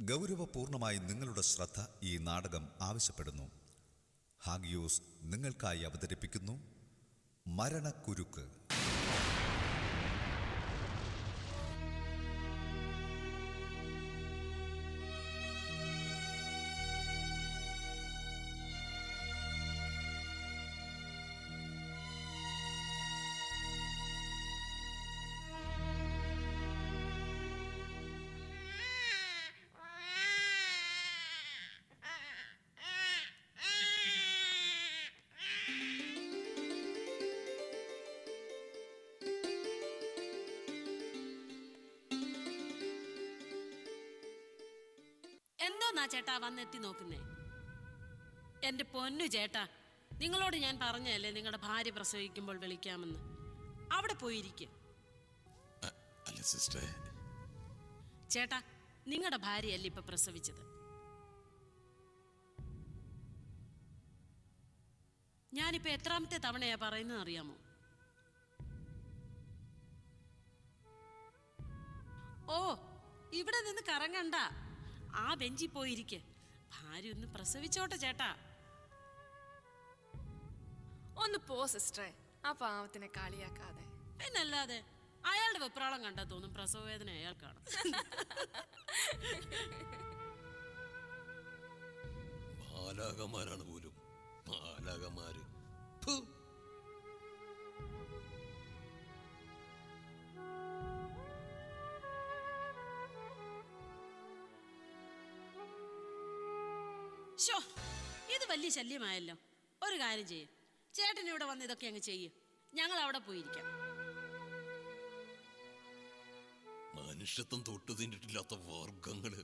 ഗൗരവപൂർണമായി നിങ്ങളുടെ ശ്രദ്ധ ഈ നാടകം ആവശ്യപ്പെടുന്നു. ഹാഗിയോസ് നിങ്ങൾക്കായി അവതരിപ്പിക്കുന്നു മരണക്കുരുക്ക്. ചേട്ടാ വന്നെത്തി നോക്കുന്നേ. എന്റെ പൊന്നു ചേട്ടാ നിങ്ങളോട് ഞാൻ പറഞ്ഞല്ലേ നിങ്ങളുടെ ഭാര്യ പ്രസവിക്കുമ്പോൾ വിളിക്കാമെന്ന്. അവിടെ പോയിരിക്കും. ചേട്ടാ നിങ്ങളുടെ ഭാര്യയല്ലേ ഇപ്പൊ പ്രസവിച്ചത്? ഞാനിപ്പോ എത്രാമത്തെ തവണയാ പറയുന്നത് അറിയാമോ? ഓ ഇവിടെ നിന്ന് കറങ്ങണ്ട. ആ ബെഞ്ചിൽ പോയിരിക്കെ. ഭാര്യ ഒന്ന് പ്രസവിച്ചോട്ടെ ചേട്ടാ. ഒന്ന് പോ സിസ്റ്ററെ. ആ പാവത്തിനെ കളിയാക്കാതെ. പിന്നല്ലാതെ അയാളുടെ വെപ്രാളം കണ്ടാ തോന്നും പ്രസവ വേദന അയാൾക്കാണ്. ബാലാകമാരാണ് പോലും. മാലാകന്മാര് ഷോ ഇത് വലിയ ശല്യമായല്ലോ. ഒരു കാര്യം ചെയ്യും. ചേട്ടൻ ഇവിടെ വന്ന് ഇതൊക്കെ അങ്ങ് ചെയ്യും. ഞങ്ങൾ അവിടെ പോയിരിക്കാം. മനുഷ്യത്വം തൊട്ട് തിന്നിട്ടില്ലാത്ത വർഗങ്ങൾ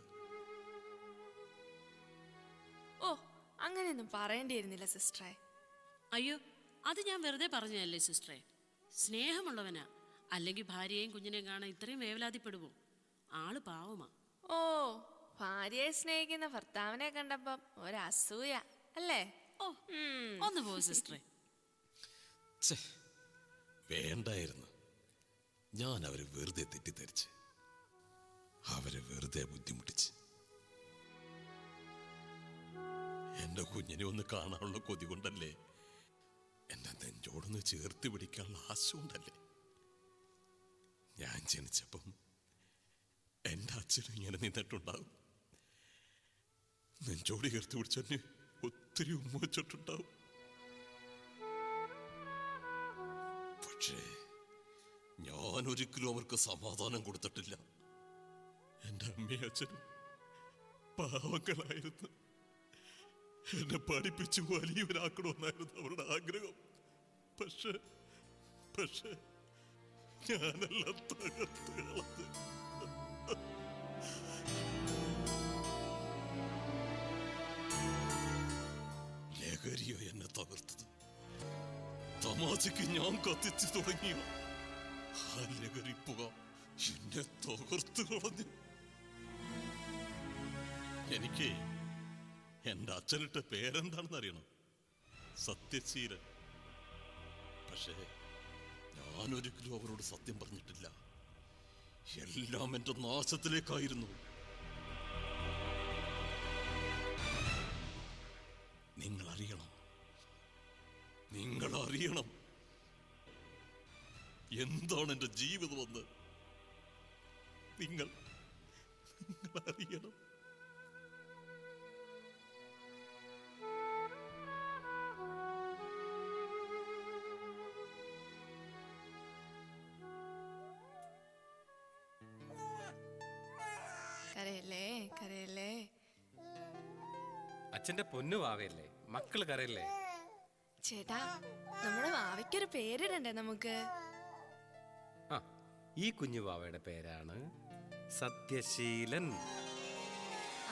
ഓ അങ്ങനെയൊന്നും പറയേണ്ടിയിരുന്നില്ല സിസ്റ്ററെ. അയ്യോ അത് ഞാൻ വെറുതെ പറഞ്ഞതല്ലേ സിസ്റ്ററെ. സ്നേഹമുള്ളവനാ. അല്ലെങ്കിൽ ഭാര്യയെയും കുഞ്ഞിനെയും കാണാൻ ഇത്രയും വേവലാതിപ്പെടുമോ ആൾ പാവമാ. ഓ ഭാര്യയെ സ്നേഹിക്കുന്ന ഭർത്താവിനെ കണ്ടപ്പം ഒരസൂയ അല്ലേ? ഓ ഒന്ന് പോ സിസ്റ്ററെ. ഛെ, വേണ്ടായിരുന്നു. ഞാൻ അവരെ വെറുതെ തെറ്റിദ്ധരിച്ച്. അവരെ വെറുതെ ബുദ്ധിമുട്ടിച്ച്. എന്റെ കുഞ്ഞിനെ ഒന്ന് കാണാനുള്ള കൊതി കൊണ്ടല്ലേ? എന്റെ നെഞ്ചോടൊന്ന് ചേർത്ത് പിടിക്കാനുള്ള ആശ കൊണ്ടല്ലേ? ഞാൻ ജനിച്ചപ്പം അച്ഛനും ഇങ്ങനെ നിന്നിട്ടുണ്ടാവും. നെഞ്ചോടി കയർത്തി പിടിച്ചെന്നെ ഒത്തിരി ഉമ്മ വെച്ചിട്ടുണ്ടാവും പക്ഷേ ഞാൻ ഒരിക്കലും അവർക്ക് സമാധാനം കൊടുത്തിട്ടില്ല. എന്റെ അമ്മയും അച്ഛനും പാവങ്ങളായിരുന്നു. എന്നെ പഠിപ്പിച്ച് വലിയവരാക്കണമെന്നായിരുന്നു അവരുടെ ആഗ്രഹം. പക്ഷേ പക്ഷേ ഞാനെല്ലാം തകർത്ത് കളഞ്ഞ് ലഹരിയോ എന്നെ തകർത്തത്. തമാശയ്ക്ക് ഞാൻ കത്തിച്ചു തുടങ്ങിയ? ആ എന്നെ തകർത്തു കളഞ്ഞു. എനിക്ക് എന്റെ അച്ഛനിട്ട പേരെന്താണെന്ന് അറിയണം. സത്യശീലൻ. പക്ഷേ ഞാനൊരിക്കലും അവരോട് സത്യം പറഞ്ഞിട്ടില്ല. എല്ലാം എന്റെ നാശത്തിലേക്കായിരുന്നു. അറിയണം എന്താണ് എന്റെ ജീവിതമെന്ന് നിങ്ങൾ നിങ്ങൾ അറിയണം കരയല്ലേ കരയല്ലേ? അച്ഛന്റെ പൊന്നു വാവയല്ലേ? മക്കൾ കരയല്ലേ? ചേട്ടാ നമ്മുടെ വാവയ്ക്കൊരു പേരിടണ്ടേ നമുക്ക്? ആ ഈ കുഞ്ഞു വാവയുടെ പേരാണ് സത്യശീലൻ.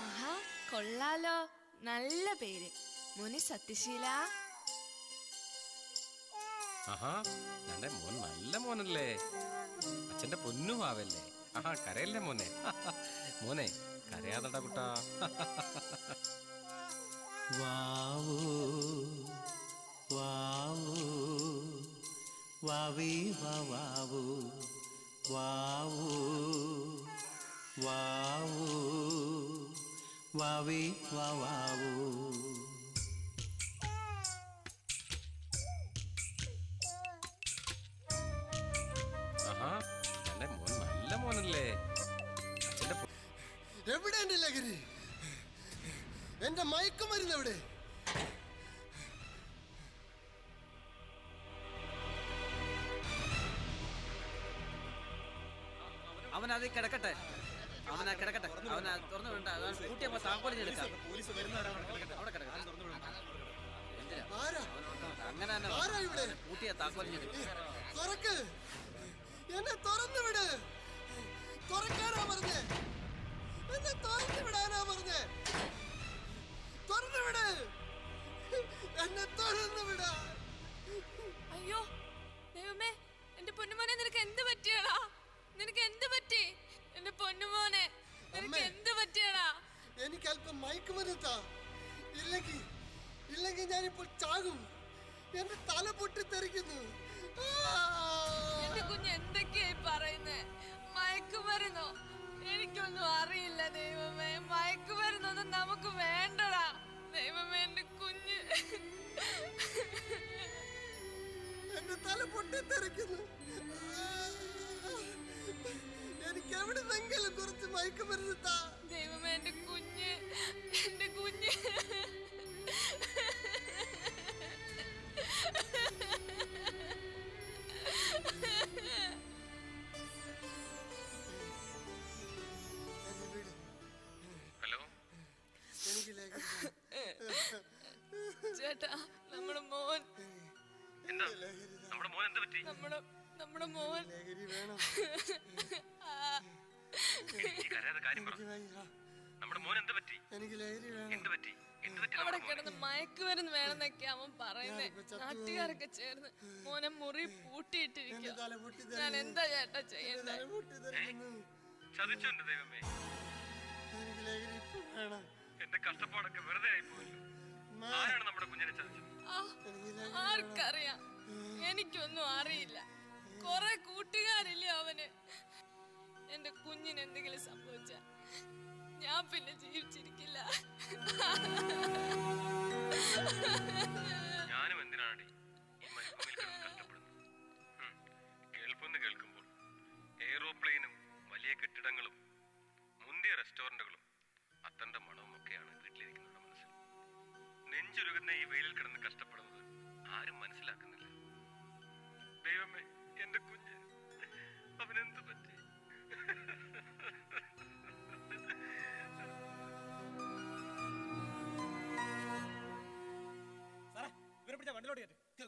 ആഹാ കൊള്ളാലോ. നല്ല പേര്. മുനി സത്യശീല. ആഹാ എന്റെ മോൻ നല്ല മോനല്ലേ. അച്ഛന്റെ പൊന്നു വാവല്ലേ. ആഹാ കരയല്ലേ മോനെ. മോനെ കരയാതട കുട്ടാ. വാവോ വാവോ വാവേ വാവോ വാവോ വാവോ വാവേ വാവാവോ ആഹാ എന്റെ മോൻ നല്ല മോനല്ലേ. അച്ഛന്റെ പൊ- എവിടെ എന്റെ ലഹരി? എന്റെ മയക്കുമരുന്ന് എവിടെ? അവൻ അതിൽ കിടക്കട്ടെ. അവനാ കിടക്കട്ടെ. അവനാ തുറന്നു വിടണ്ട. അവൻ കൂട്ടി നമ്മൾ താക്കോലിന് എടുക്കാം അവിടെ അങ്ങനെ തന്നെ? കൂട്ടിയ താക്കോലിന് എന്നെ തുറന്നു വിട്. തുറക്കാനാ പറഞ്ഞേ. എന്നെ തുറന്നു വിടാനാ പറഞ്ഞേ. തുറന്നു വിട്. എന്നെ തുറന്നു വിടാ. അയ്യോ ദൈവമേ എന്റെ പൊന്നുമോനെ നിനക്ക് എന്ത് പറ്റിയടാ? നിനക്ക് എന്ത് പറ്റി? എന്റെ പൊന്നുമോനെ നിനക്ക്. എന്ത് പറ്റിയടാ? എനിക്ക് അല്പം മയക്കുമരുന്ന് താ ഇല്ലെങ്കിൽ ഇല്ലെങ്കിൽ ഞാനിപ്പോൾ ചാകും. എന്റെ തല പൊട്ടിത്തെറിക്കുന്നു! എന്റെ കുഞ്ഞ് എന്തൊക്കെയായി പറയുന്നേ? മയക്കുമരുന്നോ എനിക്കൊന്നും അറിയില്ല ദൈവമേ. മയക്കുമരുന്നൊന്നും നമുക്ക് വേണ്ടടാ. ദൈവമേ എന്റെ കുഞ്ഞ്. എന്റെ തല പൊട്ടിത്തെറിക്കുന്നു! എനിക്ക് എവിടുന്നെങ്കിലും കുറച്ച് മയക്കുമരുന്ന് താ ദൈവമേ എന്റെ കുഞ്ഞ് എന്റെ കുഞ്ഞ്. ഹലോ? എനിക്ക് ലഹരി ചേട്ടാ നമ്മുടെ മോൻ. എന്താ? നമ്മുടെ മോൻ എന്ത് പറ്റി? നമ്മുടെ നമ്മുടെ മോൻ. ലഹരി വേണം. നമ്മുടെ മോൻ എന്ത് പറ്റി? എന്ത് പറ്റി? എന്ത് പറ്റി അവിടെ കിടന്ന് മയക്കുമരുന്ന് വേണമെന്നൊക്കെ അവൻ പറയുന്നത് നാട്ടുകാരൊക്കെ ചേർന്ന് മോനെ മുറി ഞാൻ എന്താ ചേട്ടാ ചെയ്യണ്ടേ? തല പൊട്ടിത്തെറിക്കുന്നു ചതിച്ചു ദൈവമേ. എന്റെ കഷ്ടപ്പാടൊക്കെ വെറുതെ ആയി പോയല്ലോ ആരാണ് നമ്മുടെ കുഞ്ഞിനെ ചതിച്ചത്? ആർക്കറിയാം. എനിക്കൊന്നും അറിയില്ല. കൊറേ കൂട്ടുകാരില്ലേ അവന്? എന്റെ കുഞ്ഞിന് എന്തെങ്കിലും സംഭവിച്ച ഞാൻ പിന്നെ ജീവിച്ചിരിക്കില്ല.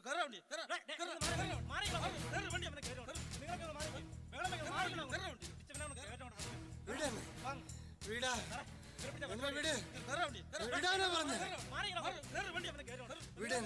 கரவுண்டி கரவுண்டி மாறி மாறி கரவுண்டி அவனுக்கு கரவுண்டி மேல மேல மாறி மேல மேல மாறி கரவுண்டி பிச்சை மேல அவனுக்கு கரவுண்டி வீடு வாங்க வீடா என்ன வீடு கரவுண்டி வீடானே வரணும் மாறி கரவுண்டி அவனுக்கு கரவுண்டி வீடு